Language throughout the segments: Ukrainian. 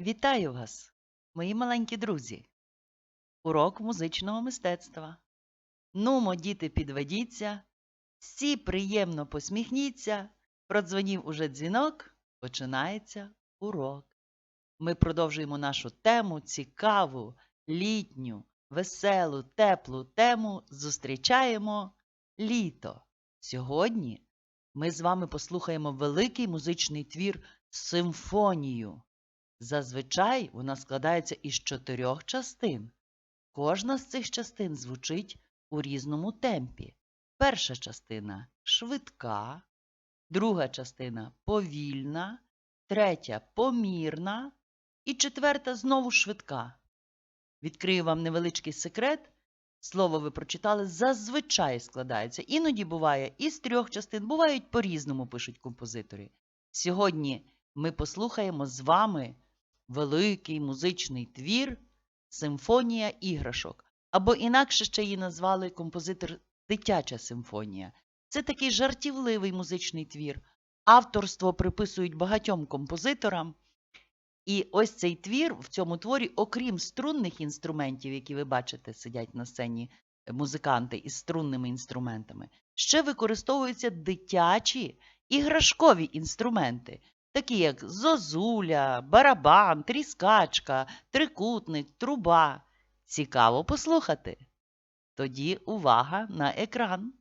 Вітаю вас, мої маленькі друзі! Урок музичного мистецтва. Нумо, діти, підведіться, всі приємно посміхніться. Продзвонів уже дзвінок, починається урок. Ми продовжуємо нашу тему цікаву, літню, веселу, теплу тему зустрічаємо літо. Сьогодні ми з вами послухаємо великий музичний твір симфонію. Зазвичай вона складається із чотирьох частин. Кожна з цих частин звучить у різному темпі. Перша частина швидка, друга частина повільна, третя помірна і четверта знову швидка. Відкрию вам невеличкий секрет. Слово ви прочитали зазвичай складається. Іноді буває із трьох частин, бувають по-різному пишуть композитори. Сьогодні ми послухаємо з вами великий музичний твір Симфонія іграшок. Або інакше ще її назвали композитор Дитяча симфонія. Це такий жартівливий музичний твір. Авторство приписують багатьом композиторам. І ось цей твір в цьому творі, окрім струнних інструментів, які ви бачите, сидять на сцені е, музиканти із струнними інструментами, ще використовуються дитячі іграшкові інструменти, такі як зозуля, барабан, тріскачка, трикутник, труба. Цікаво послухати. Тоді увага на екран.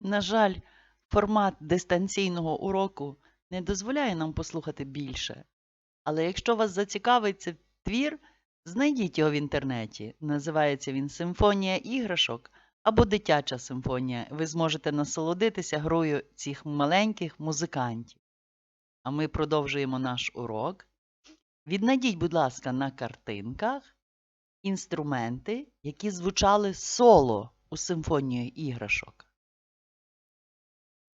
На жаль, формат дистанційного уроку не дозволяє нам послухати більше. Але якщо вас зацікавить цей твір, знайдіть його в інтернеті. Називається він Симфонія іграшок або Дитяча симфонія. Ви зможете насолодитися грою цих маленьких музикантів. А ми продовжуємо наш урок. Віднайдіть, будь ласка, на картинках інструменти, які звучали соло у симфонії іграшок.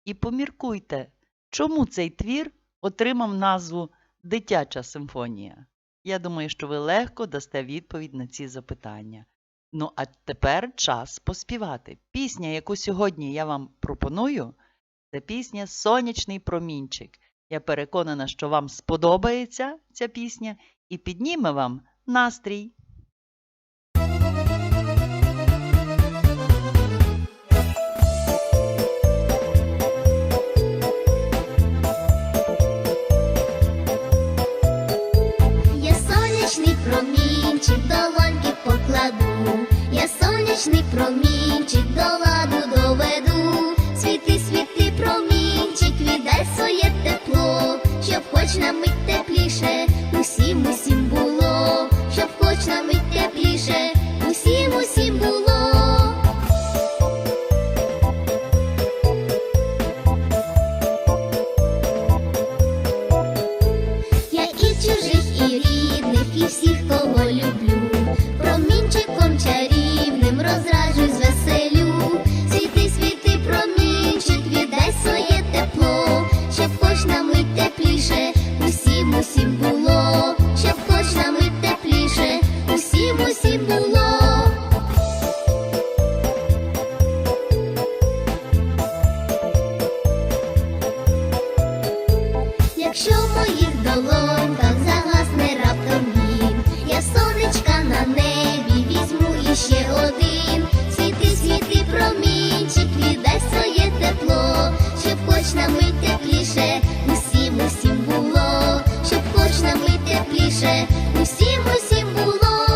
І поміркуйте, чому цей твір отримав назву Дитяча симфонія. Я думаю, що ви легко дасте відповідь на ці запитання. Ну, а тепер час поспівати. Пісня, яку сьогодні я вам пропоную, це пісня Сонячний промінчик. Я переконана, що вам сподобається ця пісня і підніме вам настрій. Хоч на мить тепліше, усім, усім було, щоб хоч на мить долоньках загасне раптом я сонечка на небі візьму іще один. Світи, світи, промінчик, віддай тепло, щоб хоч на мить усім, усім було, щоб хоч на мить тепліше, усім, усім було.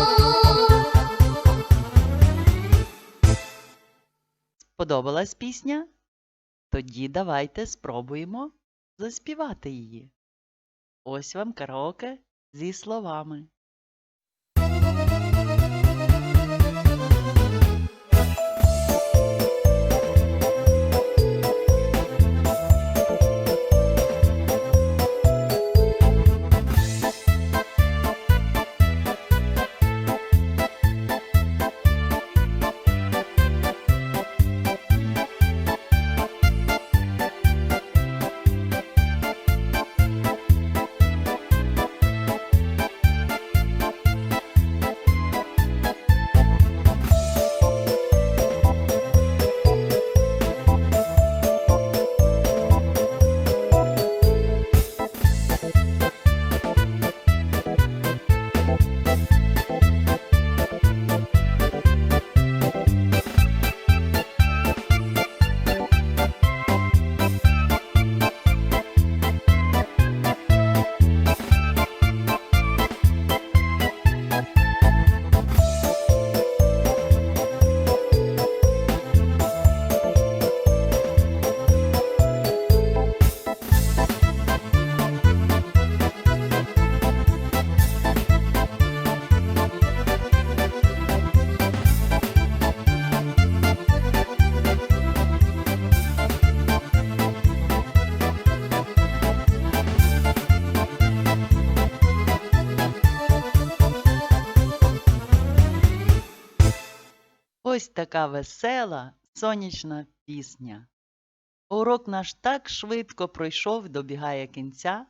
Сподобалась пісня? Тоді давайте спробуємо заспівати її. Ось вам караоке зі словами. Ось така весела сонячна пісня. Урок наш так швидко пройшов, добігає кінця,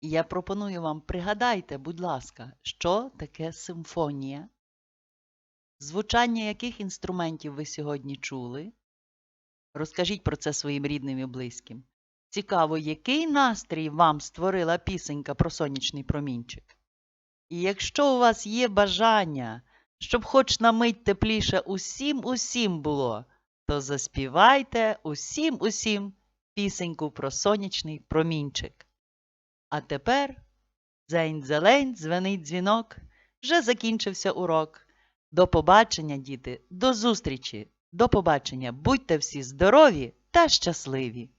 і я пропоную вам пригадайте, будь ласка, що таке симфонія, звучання яких інструментів ви сьогодні чули. Розкажіть про це своїм рідним і близьким. Цікаво, який настрій вам створила пісенька про сонячний промінчик? І якщо у вас є бажання, щоб хоч на мить тепліше усім усім було, то заспівайте усім усім пісеньку про сонячний промінчик. А тепер дзень-зелень, дзвенить дзвінок, вже закінчився урок. До побачення, діти, до зустрічі, до побачення. Будьте всі здорові та щасливі.